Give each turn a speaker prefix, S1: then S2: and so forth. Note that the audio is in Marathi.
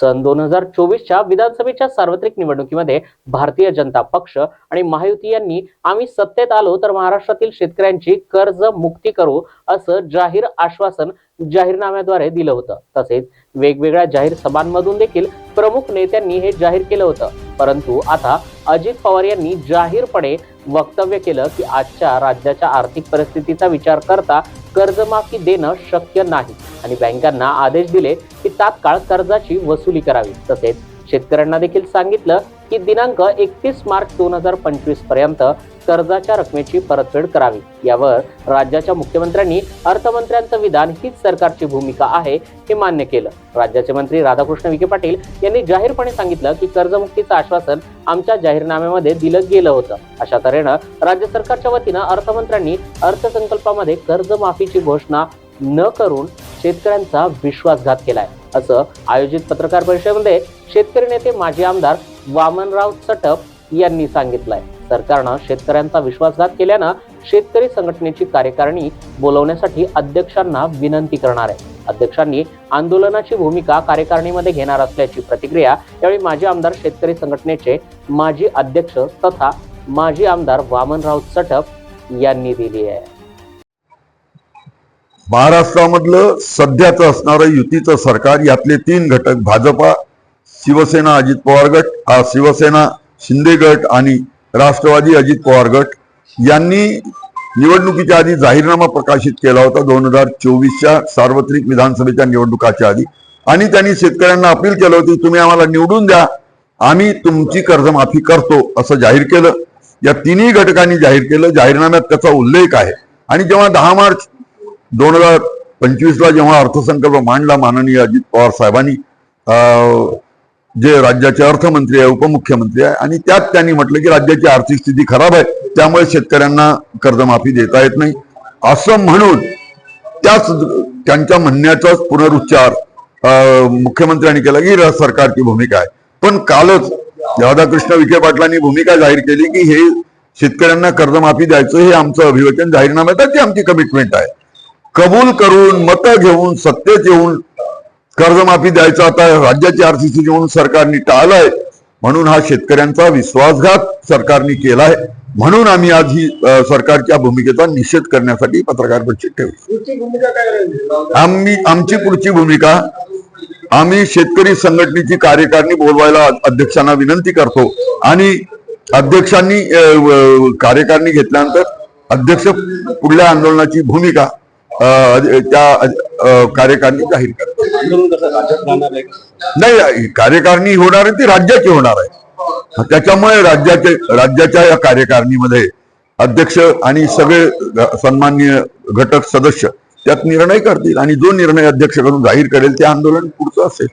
S1: सन दोन हजार चोवीसच्या विधानसभेच्या सार्वत्रिक निवडणुकीमध्ये भारतीय जनता पक्ष आणि महायुती यांनी आम्ही सत्तेत आलो तर महाराष्ट्रातील शेतकऱ्यांची कर्ज मुक्ती करू असं जाहीर आश्वासन जाहीरनाम्याद्वारे दिलं होतं. तसेच वेगवेगळ्या जाहीर सभांमधून देखील प्रमुख नेत्यांनी हे जाहीर केलं होतं. परंतु आता अजित पवार यांनी जाहीरपणे वक्तव्य केलं की आजच्या राज्याच्या आर्थिक परिस्थितीचा विचार करता कर्जमाफी देणं शक्य नाही. आणि बँकांना आदेश दिले की तात्काळ कर्जाची वसुली करावी. तसेच शेतकऱ्यांना देखील सांगितलं की दिनांक एकतीस मार्च दोन हजार पंचवीसपर्यंत कर्जाच्या रकमेची परतफेड करावी. यावर राज्याच्या मुख्यमंत्र्यांनी अर्थमंत्र्यांचं विधान हीच सरकारची भूमिका आहे हे मान्य केलं. राज्याचे मंत्री राधाकृष्ण विखे पाटील यांनी जाहीरपणे सांगितलं की कर्जमुक्तीचं आश्वासन आमच्या जाहीरनाम्यामध्ये दिलं गेलं होतं. अशा तऱ्हेनं राज्य सरकारच्या वतीनं अर्थमंत्र्यांनी अर्थसंकल्पामध्ये कर्जमाफीची घोषणा न करून शेतकऱ्यांचा विश्वासघात केलाय. असं आयोजित पत्रकार परिषदेमध्ये शेतकरी नेते माजी आमदार वामनराव चटप यांनी सांगितलंय. सरकारनं शेतकऱ्यांचा विश्वासघात केल्यानं शेतकरी संघटनेची कार्यकारिणी बोलवण्यासाठी अध्यक्षांना विनंती करणार आहे. अध्यक्षांनी आंदोलनाची भूमिका कार्यकारिणीमध्ये घेणार असल्याची प्रतिक्रिया यावेळी माजी आमदार शेतकरी संघटनेचे माजी अध्यक्ष तथा माजी आमदार वामनराव चटप यांनी दिली आहे.
S2: महाराष्ट्रामधलं सध्याचं असणारं युतीचं सरकार यातले तीन घटक भाजपा शिवसेना अजित पवार गट. हा शिवसेना शिंदे गट आणि राष्ट्रवादी अजित पवार गट यांनी निवडणुकीच्या आधी जाहीरनामा प्रकाशित केला होता दोन हजार चोवीसच्या सार्वत्रिक विधानसभेच्या निवडणुकाच्या आधी. आणि त्यांनी शेतकऱ्यांना अपील केलं होती तुम्ही आम्हाला निवडून द्या आम्ही तुमची कर्जमाफी करतो असं जाहीर केलं. या तिन्ही घटकांनी जाहीर केलं. जाहीरनाम्यात त्याचा उल्लेख आहे. आणि जेव्हा दहा मार्च दोन हजार पंचवीसला जेव्हा अर्थसंकल्प मांडला माननीय अजित पवार साहेबांनी जे राज्याचे अर्थमंत्री आहे उपमुख्यमंत्री आहे आणि त्यात त्यांनी म्हटलं की राज्याची आर्थिक स्थिती खराब आहे त्यामुळे शेतकऱ्यांना कर्जमाफी देता येत नाही. असं म्हणून त्याच त्यांच्या म्हणण्याचाच पुनरुच्चार अं, मुख्यमंत्र्यांनी केला की सरकारची भूमिका आहे. पण कालच राधाकृष्ण विखे पाटलांनी भूमिका जाहीर केली की हे शेतकऱ्यांना कर्जमाफी द्यायचं हे आमचं अभिवचन जाहीरनाम्यात आहे ती आमची कमिटमेंट आहे. कबूल करून मतं घेऊन सत्तेत येऊन कर्जमाफी द्यायचं आता राज्याची आर्थिक स्थिती म्हणून सरकारने टाळलंय. म्हणून हा शेतकऱ्यांचा विश्वासघात सरकारने केलाय. म्हणून आम्ही आज ही सरकारच्या भूमिकेचा निषेध करण्यासाठी पत्रकार परिषद ठेवली. आम्ही आमची पुढची भूमिका आम्ही शेतकरी संघटनेची कार्यकारिणी बोलवायला अध्यक्षांना विनंती करतो. आणि अध्यक्षांनी कार्यकारिणी घेतल्यानंतर अध्यक्ष पुढल्या आंदोलनाची भूमिका त्या कार्यकारिणी जाहीर करतात. नाही कार्यकारिणी होणार आहे ती राज्याची होणार आहे. त्याच्यामुळे राज्याचे राज्याच्या या कार्यकारिणीमध्ये अध्यक्ष आणि सगळे सन्माननीय घटक सदस्य त्यात निर्णय करतील आणि जो निर्णय अध्यक्ष करून जाहीर करेल ते आंदोलन पुढचं असेल.